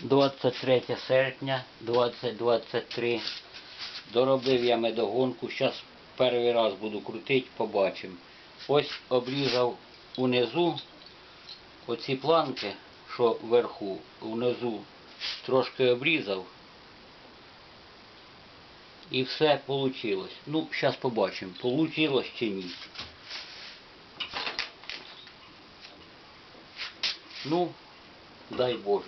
23 серпня 2023. Доробив я медогонку. Зараз перший раз буду крутити, побачимо. Ось обрізав унизу оці планки, що вверху, внизу трошки обрізав. І все вийшло. Ну, зараз побачимо, вийшло чи ні. Ну, дай Боже.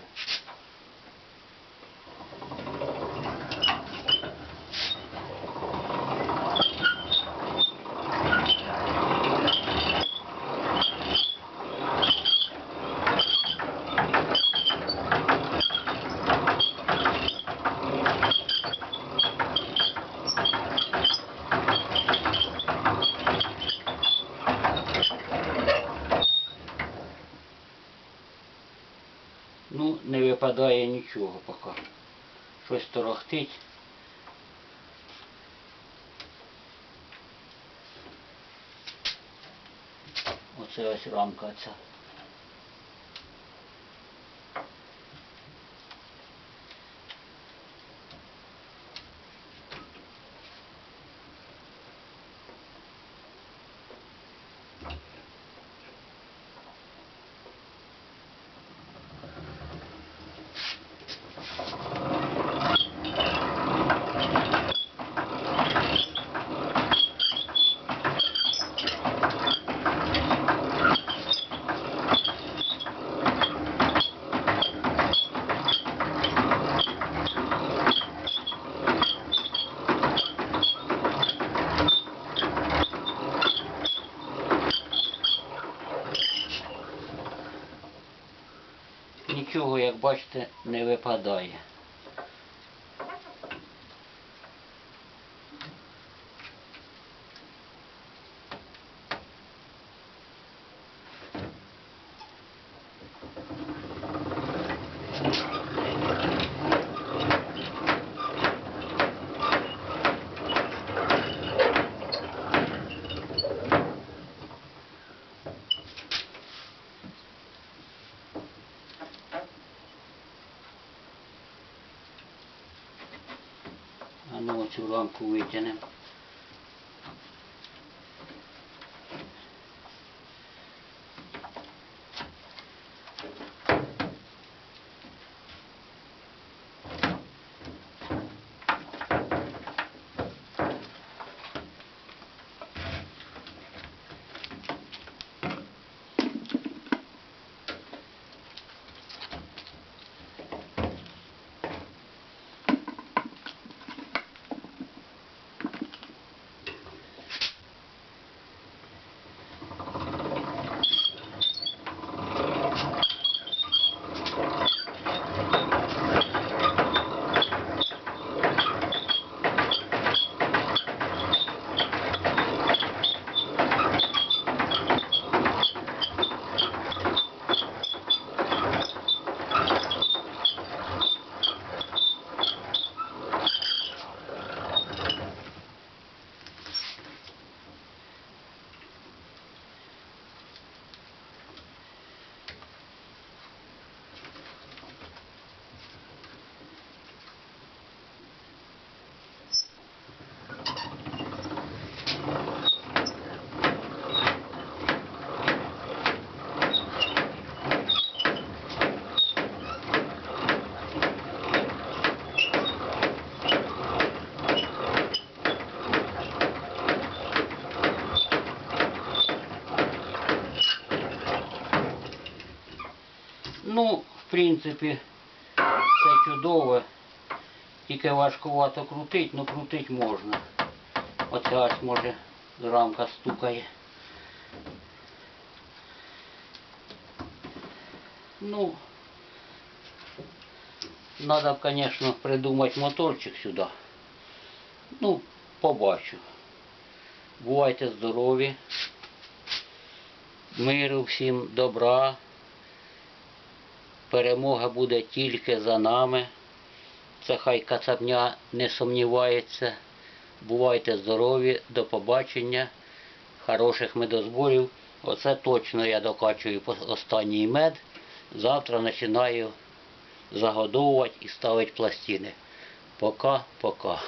Ну, не випадає нічого поки. Щось торохтить. Оце ось рамка ця. Нічого, як бачите, не випадає. Celle ve Cibran kuvvetine Ну, в принципі, все чудово. Тільки важкувато крутить, ну крутить можна. Оце ось може рамка стукає. Ну, надо, б, конечно, придумать моторчик сюди. Ну, побачу. Бувайте здорові. Миру всім, добра. Перемога буде тільки за нами. Це хай кацапня не сумнівається. Бувайте здорові, до побачення, хороших медозборів. Оце точно я докачую останній мед. Завтра починаю загодовувати і ставити пластини. Пока-пока.